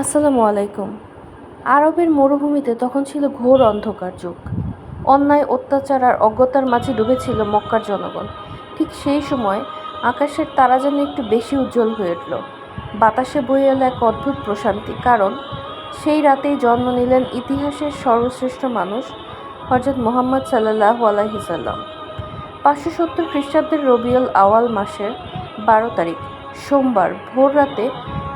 আসসালামু আলাইকুম। আরবের মরুভূমিতে তখন ছিল ঘোর অন্ধকার যুগ। অন্যায়, অত্যাচার আর অজ্ঞতার মাঝে ডুবেছিল মক্কার জনগণ। ঠিক সেই সময় আকাশের তারা যেন একটু বেশি উজ্জ্বল হয়ে উঠল। বাতাসে বয়ে এলো এক অদ্ভুত প্রশান্তি, কারণ সেই রাতেই জন্ম নিলেন ইতিহাসের সর্বশ্রেষ্ঠ মানুষ হজরত মোহাম্মদ সাল্লাহ আলাইসাল্লাম পাঁচশো সত্তর খ্রিস্টাব্দের রবিউল আওয়াল মাসের বারো তারিখ, সোমবার ভোর রাতে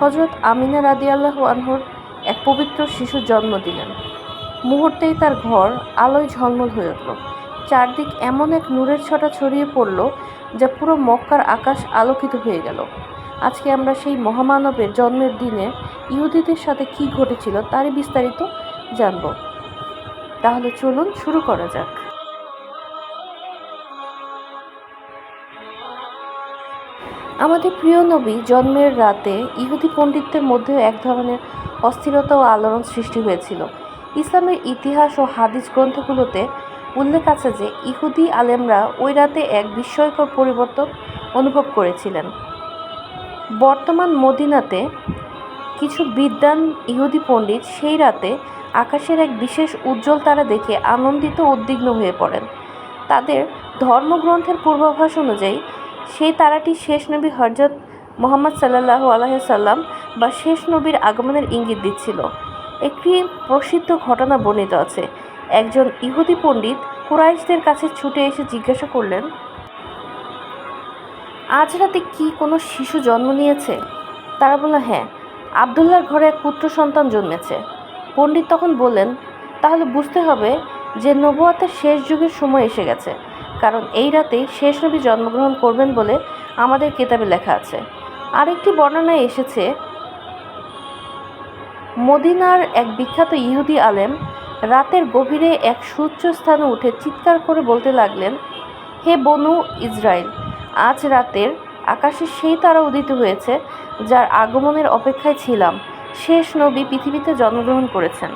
হজরত আমিনা রাদিয়াল্লাহু আনহুর এক পবিত্র শিশু জন্ম দিলেন। মুহূর্তেই তার ঘর আলোয় ঝলমল হয়ে উঠল। চারদিক এমন এক নূরের ছটা ছড়িয়ে পড়ল যা পুরো মক্কার আকাশ আলোকিত হয়ে গেল। আজকে আমরা সেই মহামানবের জন্মের দিনে ইহুদিদের সাথে কি ঘটেছিল তারই বিস্তারিত জানব। তাহলে চলুন শুরু করা যাক। আমাদের প্রিয় নবী জন্মের রাতে ইহুদি পণ্ডিতদের মধ্যেও এক ধরনের অস্থিরতা ও আলোড়ন সৃষ্টি হয়েছিল। ইসলামের ইতিহাস ও হাদিস গ্রন্থগুলোতে উল্লেখ আছে যে ইহুদি আলেমরা ওই রাতে এক বিস্ময়কর পরিবর্তন অনুভব করেছিলেন। বর্তমান মদিনাতে কিছু বিদ্বান ইহুদি পণ্ডিত সেই রাতে আকাশের এক বিশেষ উজ্জ্বল তারা দেখে আনন্দিত উদ্বিগ্ন হয়ে পড়েন। তাদের ধর্মগ্রন্থের পূর্বাভাস অনুযায়ী সেই তারাটি শেষ নবী হজরত মোহাম্মদ সাল্লাহ আলাইসাল্লাম বা শেষ নবীর আগমনের ইঙ্গিত দিচ্ছিল। একটি প্রসিদ্ধ ঘটনা বর্ণিত আছে। একজন ইহুদি পণ্ডিত কুরাইশদের কাছে ছুটে এসে জিজ্ঞাসা করলেন, আজ রাতে কি কোনো শিশু জন্ম নিয়েছে? তারা বলল হ্যাঁ আবদুল্লার ঘরে এক পুত্র সন্তান জন্মেছে। পণ্ডিত তখন বললেন, তাহলে বুঝতে হবে যে নবুয়াতের শেষ যুগের সময় এসে গেছে। কারণ এই রাতেই শেষ নবী জন্মগ্রহণ করবেন বলে আমাদের কেতাবে লেখা আছে। আরেকটি বর্ণনায় এসেছে, মদিনার এক বিখ্যাত ইহুদি আলেম রাতের গভীরে এক সুউচ্চ স্থানে উঠে চিৎকার করে বলতে লাগলেন, হে বনু ইসরায়েল, আজ রাতের আকাশে সেই তারা উদিত হয়েছে যার আগমনের অপেক্ষায় ছিলাম। শেষ নবী পৃথিবীতে জন্মগ্রহণ করেছেন।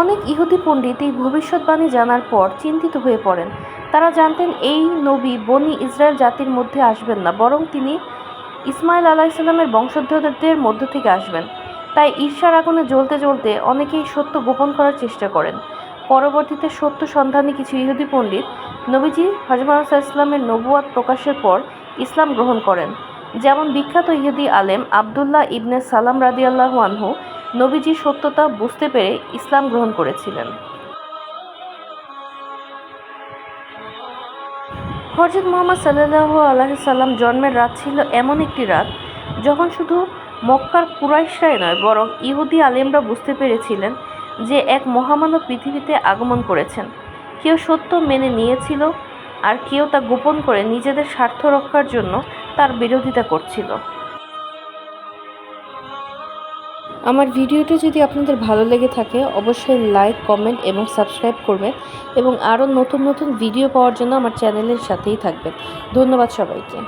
অনেক ইহুদি পণ্ডিত এই ভবিষ্যৎবাণী জানার পর চিন্তিত হয়ে পড়েন। তারা জানতেন এই নবী বনি ইসরায়েল জাতির মধ্যে আসবেন না, বরং তিনি ইসমাইল আলাইসাল্লামের বংশোদ্ধরদের মধ্য থেকে আসবেন। তাই ঈর্ষার আগুনে জ্বলতে জ্বলতে অনেকেই সত্য গোপন করার চেষ্টা করেন। পরবর্তীতে সত্য সন্ধানী কিছু ইহুদি পণ্ডিত নবীজি হজরত ইসলামের নবুয়াদ প্রকাশের পর ইসলাম গ্রহণ করেন। যেমন বিখ্যাত ইহুদি আলেম আবদুল্লাহ ইবনে সালাম রাদিয়াল্লাহু আনহু নবীজির সত্যতা বুঝতে পেরে ইসলাম গ্রহণ করেছিলেন। হরজত মোহাম্মদ সাল্লাহ আলাইসাল্লাম জন্মের রাত ছিল এমন একটি রাত যখন শুধু মক্কার কুরাইশরাই নয়, বরং ইহুদি আলেমরা বুঝতে পেরেছিলেন যে এক মহামানব পৃথিবীতে আগমন করেছেন। কেউ সত্য মেনে নিয়েছিল আর কেউ তা গোপন করে নিজেদের স্বার্থ রক্ষার জন্য তার বিরোধিতা করছিল। আমার ভিডিওটি যদি আপনাদের ভালো লেগে থাকে, অবশ্যই লাইক, কমেন্ট এবং সাবস্ক্রাইব করবেন এবং আরও নতুন নতুন ভিডিও পাওয়ার জন্য আমার চ্যানেলের সাথেই থাকবেন। ধন্যবাদ সবাইকে।